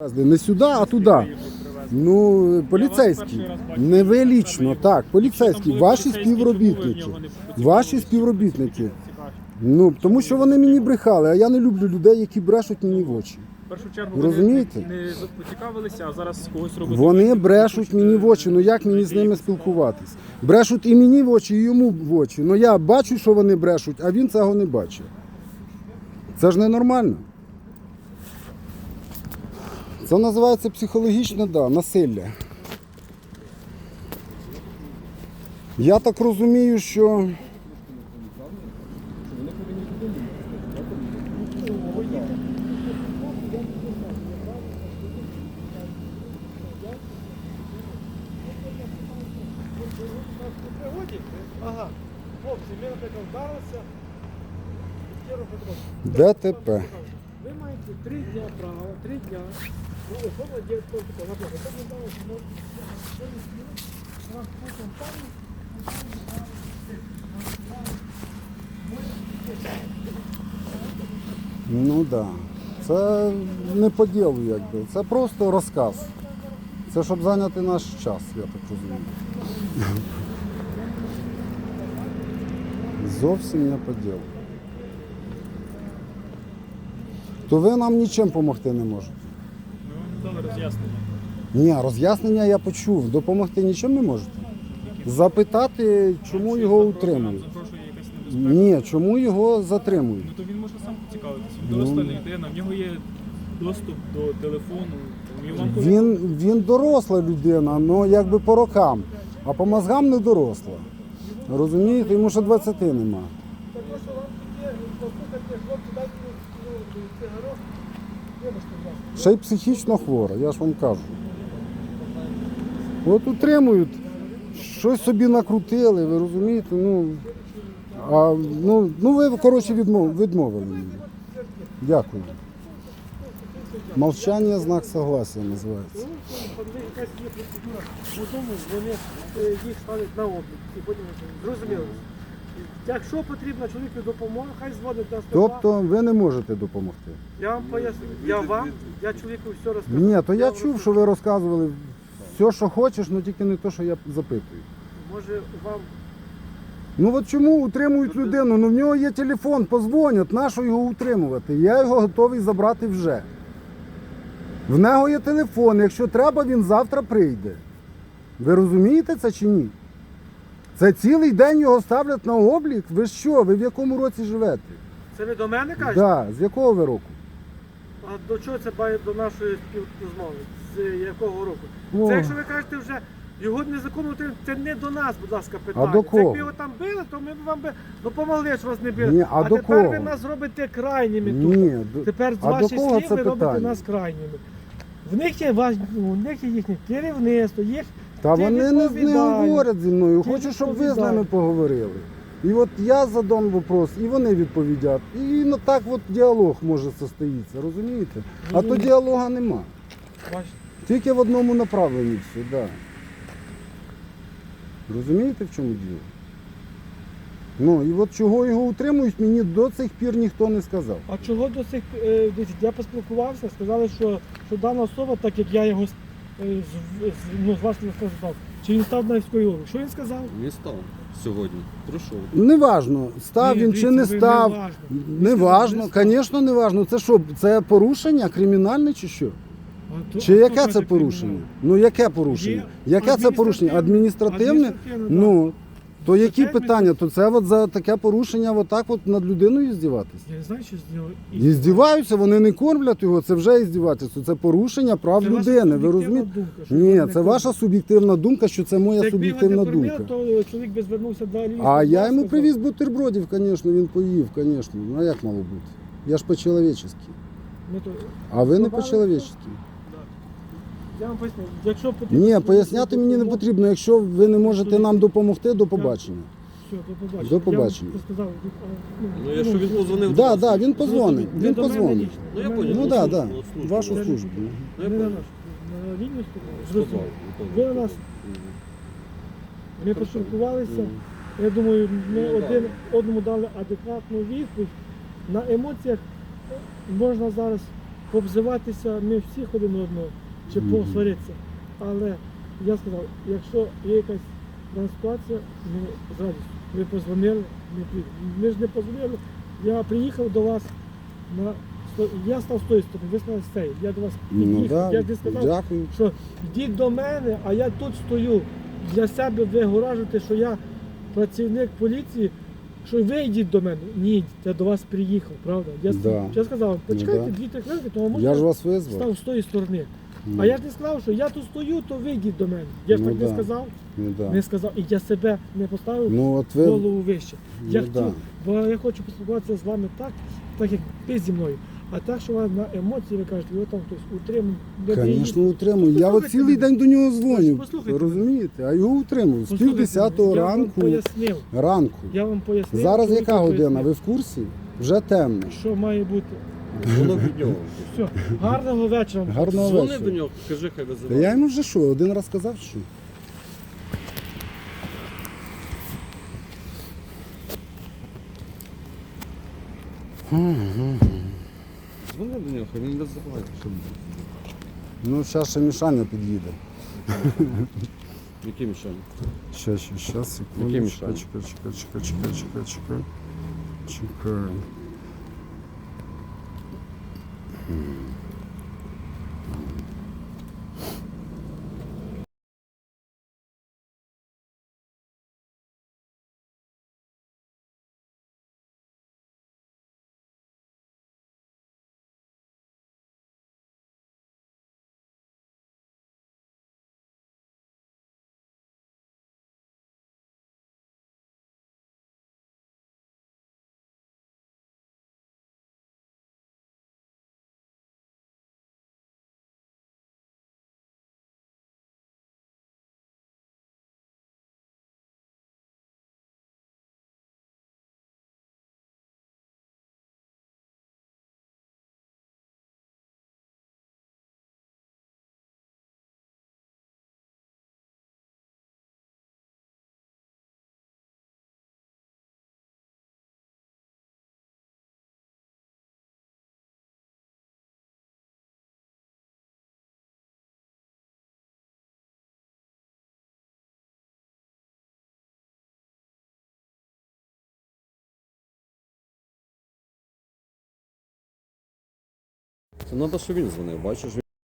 Не сюди, а туди. Ну, поліцейські. Не ви так, поліцейські, ваші співробітники. Ваші співробітники. Ну, тому що вони мені брехали, а я не люблю людей, які брешуть мені в очі. В першу чергу Розумієте? вони не поцікавилися, а зараз когось робити. Вони брешуть мені в очі. Ну як мені з ними спілкуватись? Брешуть і мені в очі, і йому в очі. Ну я бачу, що вони брешуть, а він цього не бачить. Це ж ненормально. Це називається психологічне да, насилля. Я так розумію, що. Ага. Хлопці, вдарилися. Кіро ДТП. Три дня права, три дня. Ну, особливо є просто, наприклад, так не дали, що може, що не сміли, вас потім там, Ну так. Да. Це не по ділу, якби. Це просто розказ. Це щоб зайняти наш час, я так розумію. Зовсім не по ділу. То ви нам нічим допомогти не можете. Вам дали роз'яснення. Ні, роз'яснення я почув. Допомогти нічим не можете. Запитати, чому його утримують. Запрошує якась небезпека. Ні, чому його затримують. Ну то він може сам поцікавитися. Він Ну. доросла людина, в нього є доступ до телефону. Вам Він, він доросла людина, але якби по рокам, а по мозгам не доросла. Розумієте, йому ще 20 нема. Так що вам таке, послухайте, хлопці, дайте Ще й психічно хвора, я ж вам кажу. От утримують, щось собі накрутили, ви розумієте? Ну, а, ну, ну ви, коротше, відмов, відмовили мені. Дякую. Мовчання знак согласия називається. Вони е, їх ставлять на облік. Зрозуміло. Якщо потрібна чоловіку допомога, хай дзвонить на 102. Тобто ви не можете допомогти. Я вам поясню. Я вам, я чоловіку все розкажу. Ні, то я вам чув, що ви розказували все, що хочеш, але тільки не те, що я запитую. Може вам Ну от чому утримують людину? Ну в нього є телефон, позвонять, нащо його утримувати? Я його готовий забрати вже. В нього є телефон, якщо треба, він завтра прийде. Ви розумієте це чи ні? Це цілий день його ставлять на облік. Ви що? Ви в якому році живете? це ви до мене кажете? Да, з якого ви року? А до чого це має до нашої співрозмови? З якого року? О. Це якщо ви кажете вже його незаконно утримують, це не до нас, будь ласка, питання. А до кого? Якби його там били, то ми б вам би допомогли, що вас не били. Ні, а до тепер кого? ви нас робите крайніми Ні, тут. до- Тепер з а до ваших кого слів це ви робите питання? нас крайніми. В них є ваш, в них є їхнє керівництво, їх Та Ти вони не, не відповідай. говорять зі мною. Ти Хочу, щоб ви з відповідай. ними поговорили. І от я задам вопрос, і вони відповідять. І ну, так от діалог може состоїтися, розумієте? А то діалога нема. бачите. Тільки в одному направленні все, да. Розумієте, в чому діло? Ну і от чого його утримують, мені до цих пір ніхто не сказав. А чого до цих е, дивіться, я поспілкувався, сказали, що, що дана особа, так як я його е, ну, з вас не сказав, чи він став на військовій. Що він сказав? Не став сьогодні. Пройшов. Неважно, став Ні, він чи дивіться, не ви- став. неважно. Неважно, Не став. звісно, неважно. Це що, це порушення кримінальне чи що? А то- Чи а яке хто це порушення? кримінал? Ну яке порушення? Є Яке це порушення? Адміністративне? Адміністративне, Ну, то які Таке питання? То це от за таке порушення отак от над людиною здіватися? Я не знаю, що з нього. І здіваються, вони не кормлять його, це вже іздівательство. Це порушення прав Це ваша людини. Ви суб'єктивна розумієте? думка, що Ні, це не ваша суб'єктивна думка, що це моя Якби його суб'єктивна не думка. то чоловік би звернувся далі. А я йому привіз бутербродів, звісно, він поїв, звісно. Ну а як мало бути? Я ж по-чоловічески. Ну, А ви не Добавили по-чоловічески. Я вам поясню, якщо потрібно... Ні, поясняти мені не потрібно. Якщо ви не можете нам допомогти, до побачення. Все, до побачення. До побачення. Я вам сказав, а, Ну, якщо він позвонив Так, він позвонить. Він до мене позвонить. лічно, Ну, я понял. Ну так. Службу. Вашу службу. Ну, я Не на понял. на лінію Сказав, ну, Ви у нас, ми поспілкувалися, я думаю, ми Ну, один одному дали адекватну відповідь. На емоціях можна зараз пообзиватися ми всіх один одного, чи посваритися. Але я сказав, якщо є якась ситуація, ми з радістю. Ви позвонили, ми приїхали. Ми ж не позвонили. Я приїхав до вас на я став з тої сторони, ви стали з цієї. Я до вас Ну, під'їхав. да, Я сказав, дякую. що йдіть до мене, а я тут стою. Для себе вигоражити, що я працівник поліції, що ви йдіть до мене. Ні, я до вас приїхав, правда? Я, Да. я сказав, почекайте Ну, да. дві-три хвилинки, тому може Я ж вас визвав. став з тої сторони. Ну, А я ж не сказав, що я тут стою, то ви йдіть до мене. Я ж Ну, так не сказав, ну, да. не сказав. І я себе не поставив ну от ви голову вище. Я Ну, хотів, да. бо я хочу поспілкуватися з вами так, так як ви зі мною. А так, що ви на емоції ви кажете, ви там хтось утримує. Звісно, утримую. Я от Послухайте цілий мене. день до нього дзвоню. Послухайте Розумієте? А його утримую. З пів Послухайте десятого Я вам ранку. пояснив. Ранку. Я вам пояснив. Зараз яка година? пояснив, Ви в курсі? Вже темно. Що має бути? Воно від нього. Все, гарного вечора. Гарного Дзвони вечора. до нього, кажи, хай Та визиває. я йому вже що, один раз казав, що? Дзвони до нього, хай він визиває. Щоб... Ну, зараз ще Мішаня під'їде. Яким ще? Щас, щас, щас, секунду. Який Мішаня? чекай, чекай, чекай, чекай, чекай, чекай. Чекай. Це треба, щоб він дзвонив, бачиш?